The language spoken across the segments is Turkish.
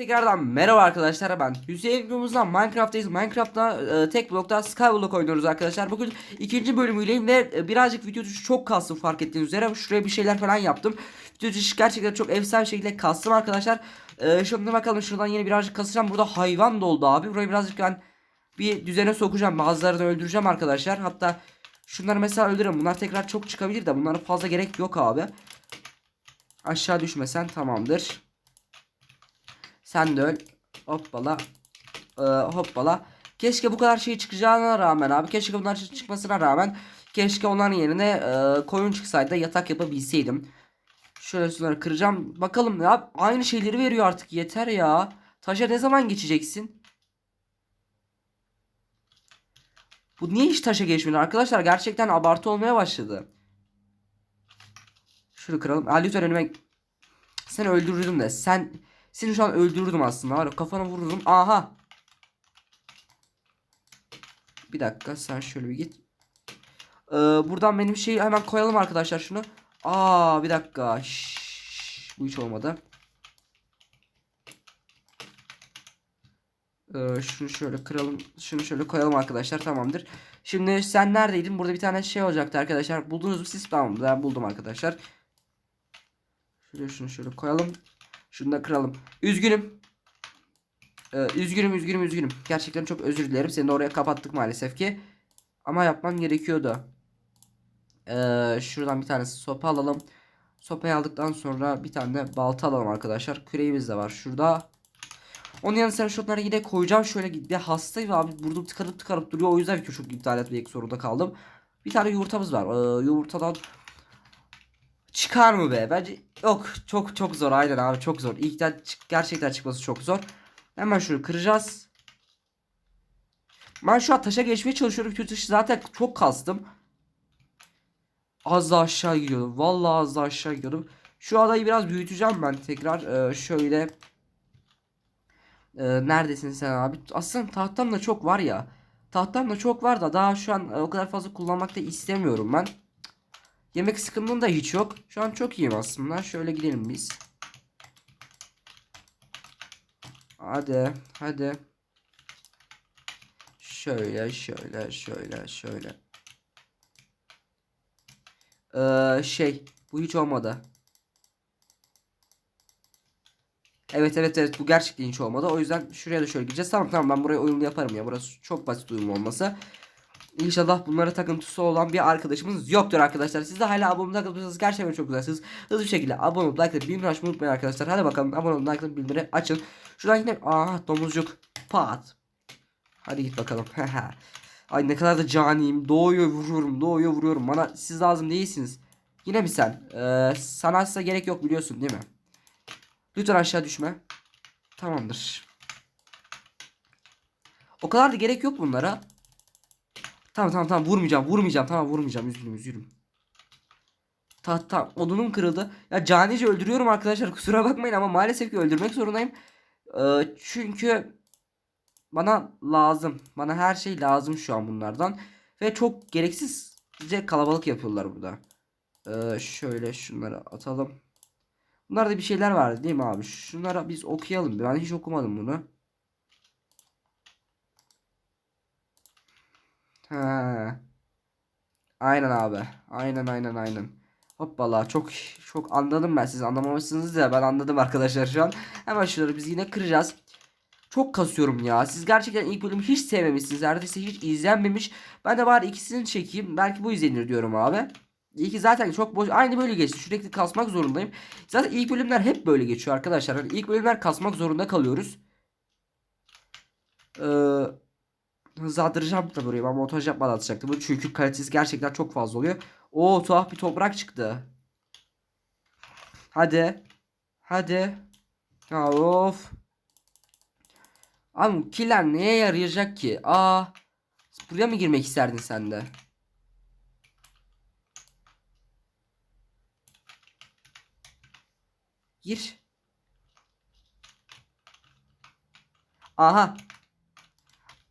Tekrardan merhaba arkadaşlar ben Hüseyin videomuzda Minecraft'tayız. Minecraft'ta e, tek blokta Skyblock oynuyoruz arkadaşlar. Bugün ikinci bölümüyleyim ve e, birazcık video çok kastım fark ettiğiniz üzere. Şuraya bir şeyler falan yaptım. Video gerçekten çok efsane bir şekilde kastım arkadaşlar. E, şimdi bakalım şuradan yine birazcık kasacağım. Burada hayvan doldu abi. Burayı birazcık ben bir düzene sokacağım. Bazılarını öldüreceğim arkadaşlar. Hatta şunları mesela öldürürüm. Bunlar tekrar çok çıkabilir de bunlara fazla gerek yok abi. Aşağı düşmesen tamamdır. Sen de öl. Hoppala. Ee, hoppala. Keşke bu kadar şey çıkacağına rağmen abi. Keşke bunlar çıkmasına rağmen. Keşke onların yerine e, koyun çıksaydı yatak yapabilseydim. Şöyle şunları kıracağım. Bakalım ya aynı şeyleri veriyor artık yeter ya. Taşa ne zaman geçeceksin? Bu niye hiç taşa geçmiyor arkadaşlar? Gerçekten abartı olmaya başladı. Şunu kıralım. Aa, lütfen önüme seni öldürürdüm de sen seni şu an öldürdüm aslında var kafana vururum. Aha. Bir dakika sen şöyle bir git. Ee, buradan benim şeyi hemen koyalım arkadaşlar şunu. Aa bir dakika. Şşş, bu hiç olmadı. Ee, şunu şöyle kıralım. Şunu şöyle koyalım arkadaşlar. Tamamdır. Şimdi sen neredeydin? Burada bir tane şey olacaktı arkadaşlar. Buldunuz mu siz? Tamam ben buldum arkadaşlar. Şöyle şunu şöyle koyalım. Şunu da kıralım. Üzgünüm. Ee, üzgünüm üzgünüm üzgünüm. Gerçekten çok özür dilerim. Seni de oraya kapattık maalesef ki. Ama yapman gerekiyordu. Ee, şuradan bir tane sopa alalım. Sopayı aldıktan sonra bir tane de balta alalım arkadaşlar. Küreğimiz de var şurada. Onun yanı sıra şunları yine koyacağım. Şöyle bir hastayım abi. Burada tıkanıp tıkanıp duruyor. O yüzden ki çok iptal etmek zorunda kaldım. Bir tane yumurtamız var. Ee, yumurtadan çıkar mı be? Bence yok. Çok çok zor. Aynen abi çok zor. İlkten çık gerçekten çıkması çok zor. Hemen şunu kıracağız. Ben şu an taşa geçmeye çalışıyorum. Taşı zaten çok kastım. Az daha aşağı gidiyordum. Vallahi az daha aşağı gidiyordum. Şu adayı biraz büyüteceğim ben tekrar. Ee, şöyle. Ee, neredesin sen abi? Aslında tahtam da çok var ya. Tahtam da çok var da daha şu an e, o kadar fazla kullanmak da istemiyorum ben. Yemek sıkıntım da hiç yok. Şu an çok iyiyim aslında. Şöyle gidelim biz. Hadi, hadi. Şöyle, şöyle, şöyle, şöyle. Ee, şey, bu hiç olmadı. Evet evet evet bu gerçekten hiç olmadı. O yüzden şuraya da şöyle gideceğiz. Tamam tamam ben buraya uyumlu yaparım ya. Burası çok basit uyumlu olması. İnşallah bunlara takıntısı olan bir arkadaşımız yoktur arkadaşlar. Siz de hala abone olmayı gerçekten çok güzelsiniz. Hızlı bir şekilde abone olup like bildirim açmayı unutmayın arkadaşlar. Hadi bakalım abone olun like bildirimleri açın. Şuradan yine aa domuzcuk pat. Hadi git bakalım. Ay ne kadar da caniyim. Doğuyor vuruyorum. Doğuyor vuruyorum. Bana siz lazım değilsiniz. Yine mi sen? Ee, sana size gerek yok biliyorsun değil mi? Lütfen aşağı düşme. Tamamdır. O kadar da gerek yok bunlara. Tamam tamam tamam vurmayacağım vurmayacağım tamam vurmayacağım üzgünüm üzgünüm. Tamam tamam odunum kırıldı. Ya canice öldürüyorum arkadaşlar kusura bakmayın ama maalesef ki öldürmek zorundayım. Ee, çünkü bana lazım. Bana her şey lazım şu an bunlardan. Ve çok gereksizce kalabalık yapıyorlar burada. Ee, şöyle şunları atalım. Bunlarda bir şeyler vardı değil mi abi? Şunları biz okuyalım. Ben hiç okumadım bunu. Ha. Aynen abi. Aynen aynen aynen. Hoppala çok çok anladım ben siz anlamamışsınız ya ben anladım arkadaşlar şu an. Hemen şunları biz yine kıracağız. Çok kasıyorum ya. Siz gerçekten ilk bölümü hiç sevmemişsiniz. Neredeyse hiç izlenmemiş. Ben de bari ikisini çekeyim. Belki bu izlenir diyorum abi. İyi zaten çok boş. Aynı böyle geçti. Sürekli kasmak zorundayım. Zaten ilk bölümler hep böyle geçiyor arkadaşlar. Yani ilk bölümler kasmak zorunda kalıyoruz. Ee, hızlandıracağım da burayı. Ben montaj yapmadan atacaktım. Çünkü kalitesi gerçekten çok fazla oluyor. Oo tuhaf bir toprak çıktı. Hadi. Hadi. Ya of. Abi killer neye yarayacak ki? Aa. Buraya mı girmek isterdin sen de? Gir. Aha.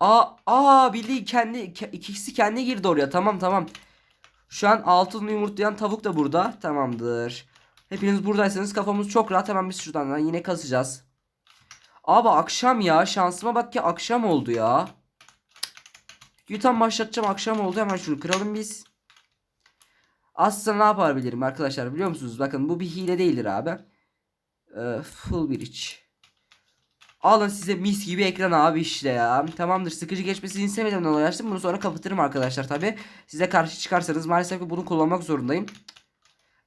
Aa, aa bildiğin kendi ke- ikisi kendi girdi oraya. Tamam tamam. Şu an altın yumurtlayan tavuk da burada. Tamamdır. Hepiniz buradaysanız kafamız çok rahat. Hemen biz şuradan yine kasacağız. Abi akşam ya. Şansıma bak ki akşam oldu ya. Tam başlatacağım akşam oldu. Hemen şunu kıralım biz. Aslında ne yapabilirim arkadaşlar biliyor musunuz? Bakın bu bir hile değildir abi. Ee, full bridge. Alın size mis gibi ekran abi işte ya. Tamamdır sıkıcı geçmesini istemeden dolayı açtım. Bunu sonra kapatırım arkadaşlar tabi. Size karşı çıkarsanız maalesef ki bunu kullanmak zorundayım.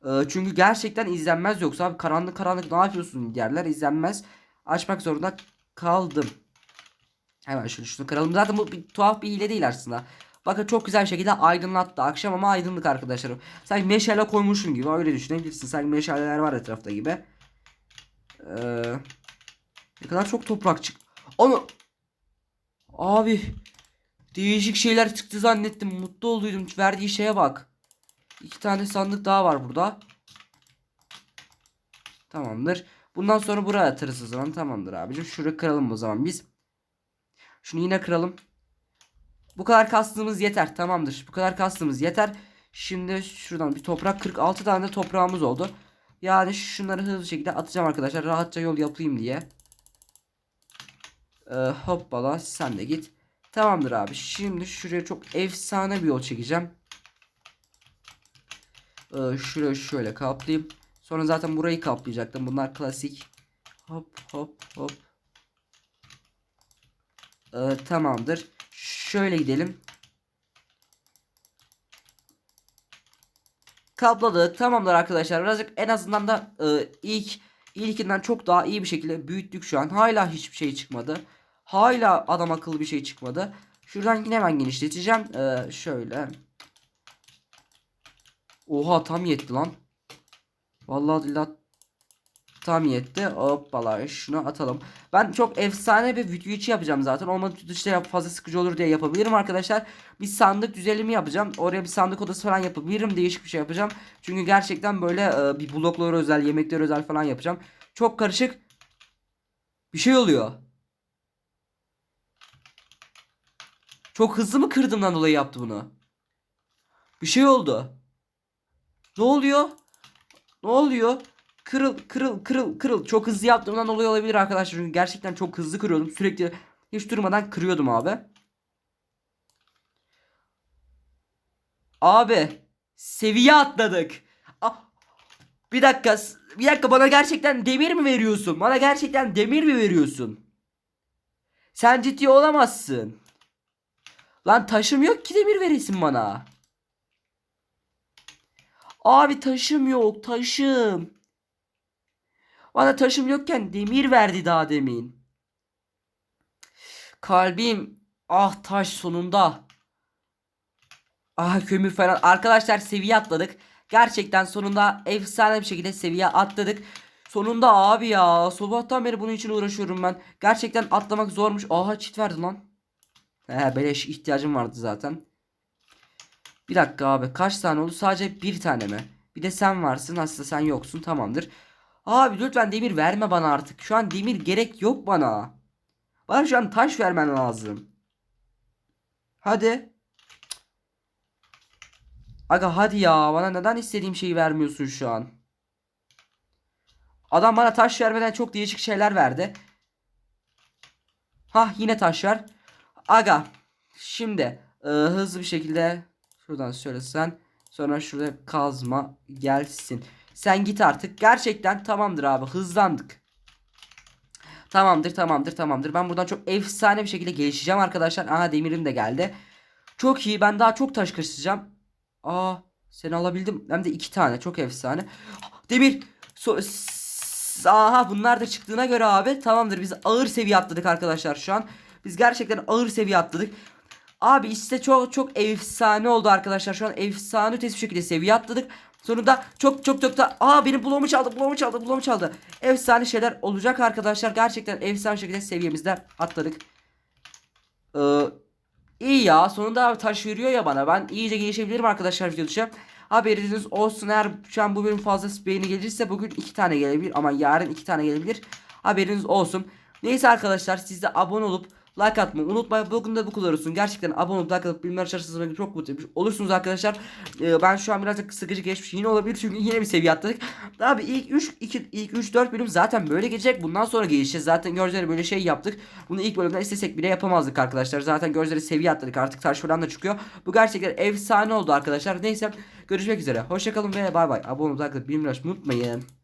Ee, çünkü gerçekten izlenmez yoksa abi karanlık karanlık ne yapıyorsun derler izlenmez. Açmak zorunda kaldım. Hemen şunu şunu kıralım. Zaten bu bir, tuhaf bir hile değil aslında. Bakın çok güzel bir şekilde aydınlattı. Akşam ama aydınlık arkadaşlarım. Sanki meşale koymuşum gibi öyle düşünebilirsin. Sanki meşaleler var etrafta gibi. Ee, ne kadar çok toprak çık. Onu Abi değişik şeyler çıktı zannettim. Mutlu olduydum. Verdiği şeye bak. İki tane sandık daha var burada. Tamamdır. Bundan sonra buraya atarız o zaman. Tamamdır abicim. Şurayı kıralım o zaman biz. Şunu yine kıralım. Bu kadar kastığımız yeter. Tamamdır. Bu kadar kastığımız yeter. Şimdi şuradan bir toprak 46 tane de toprağımız oldu. Yani şunları hızlı şekilde atacağım arkadaşlar. Rahatça yol yapayım diye. Ee, hoppala sen de git. Tamamdır abi. Şimdi şuraya çok efsane bir yol çekeceğim. Ee, şuraya şöyle kaplayayım. Sonra zaten burayı kaplayacaktım. Bunlar klasik. Hop hop hop. Ee, tamamdır. Şöyle gidelim. Kapladık. Tamamdır arkadaşlar. Birazcık en azından da e, ilk ilkinden çok daha iyi bir şekilde büyüttük şu an. Hala hiçbir şey çıkmadı. Hala adam akıllı bir şey çıkmadı. Şuradan yine hemen genişleteceğim. Ee, şöyle. Oha tam yetti lan. Vallahi billahi tam yetti. Hoppala şunu atalım. Ben çok efsane bir video yapacağım zaten. Olmadı yap fazla sıkıcı olur diye yapabilirim arkadaşlar. Bir sandık düzenimi yapacağım. Oraya bir sandık odası falan yapabilirim. Değişik bir şey yapacağım. Çünkü gerçekten böyle e, bir bloklara özel, yemekler özel falan yapacağım. Çok karışık. Bir şey oluyor. Çok hızlı mı kırdığımdan dolayı yaptı bunu? Bir şey oldu. Ne oluyor? Ne oluyor? Kırıl kırıl kırıl kırıl. Çok hızlı yaptığımdan dolayı olabilir arkadaşlar. Çünkü gerçekten çok hızlı kırıyordum. Sürekli hiç durmadan kırıyordum abi. Abi seviye atladık. Bir dakika bir dakika bana gerçekten demir mi veriyorsun? Bana gerçekten demir mi veriyorsun? Sen ciddi olamazsın. Lan taşım yok ki demir veresin bana. Abi taşım yok taşım. Bana taşım yokken demir verdi daha demin. Kalbim ah taş sonunda. Ah kömür falan. Arkadaşlar seviye atladık. Gerçekten sonunda efsane bir şekilde seviye atladık. Sonunda abi ya. Sabahtan beri bunun için uğraşıyorum ben. Gerçekten atlamak zormuş. Aha çit verdi lan. He beleş ihtiyacım vardı zaten. Bir dakika abi kaç tane oldu? Sadece bir tane mi? Bir de sen varsın aslında sen yoksun tamamdır. Abi lütfen demir verme bana artık. Şu an demir gerek yok bana. Bana şu an taş vermen lazım. Hadi. Aga hadi ya bana neden istediğim şeyi vermiyorsun şu an? Adam bana taş vermeden çok değişik şeyler verdi. Hah yine taş ver. Aga şimdi e, hızlı bir şekilde şuradan söylesen sonra şurada kazma gelsin. Sen git artık. Gerçekten tamamdır abi hızlandık. Tamamdır tamamdır tamamdır. Ben buradan çok efsane bir şekilde gelişeceğim arkadaşlar. Aha demirim de geldi. Çok iyi ben daha çok taş kaçıracağım. Aa seni alabildim. Hem de iki tane çok efsane. Demir. So Aha bunlar da çıktığına göre abi tamamdır biz ağır seviye atladık arkadaşlar şu an. Biz gerçekten ağır seviye atladık. Abi işte çok çok efsane oldu arkadaşlar. Şu an efsane ötesi bir şekilde seviye atladık. Sonunda çok çok çok da aa benim bloğumu çaldı bloğumu çaldı bloğumu çaldı. Efsane şeyler olacak arkadaşlar. Gerçekten efsane şekilde seviyemizde atladık. Ee, iyi ya sonunda abi taş veriyor ya bana. Ben iyice gelişebilirim arkadaşlar video dışı. Haberiniz olsun eğer şu an bu bölüm fazla beğeni gelirse bugün iki tane gelebilir ama yarın iki tane gelebilir. Haberiniz olsun. Neyse arkadaşlar siz de abone olup Like atmayı unutmayın. Bugün de bu kadar olsun. Gerçekten abone olup like atıp bilmem açarsanız çok mutlu olursunuz arkadaşlar. Ee, ben şu an birazcık sıkıcı geçmiş. Yine olabilir çünkü yine bir seviye atladık. Abi ilk 3 2 ilk 3 4 bölüm zaten böyle gelecek. Bundan sonra gelişeceğiz. Zaten gördüğünüz böyle şey yaptık. Bunu ilk bölümden istesek bile yapamazdık arkadaşlar. Zaten gördüğünüz seviye atladık. Artık taş falan da çıkıyor. Bu gerçekten efsane oldu arkadaşlar. Neyse görüşmek üzere. Hoşçakalın ve bay bay. Abone olup like atıp bilmem unutmayın.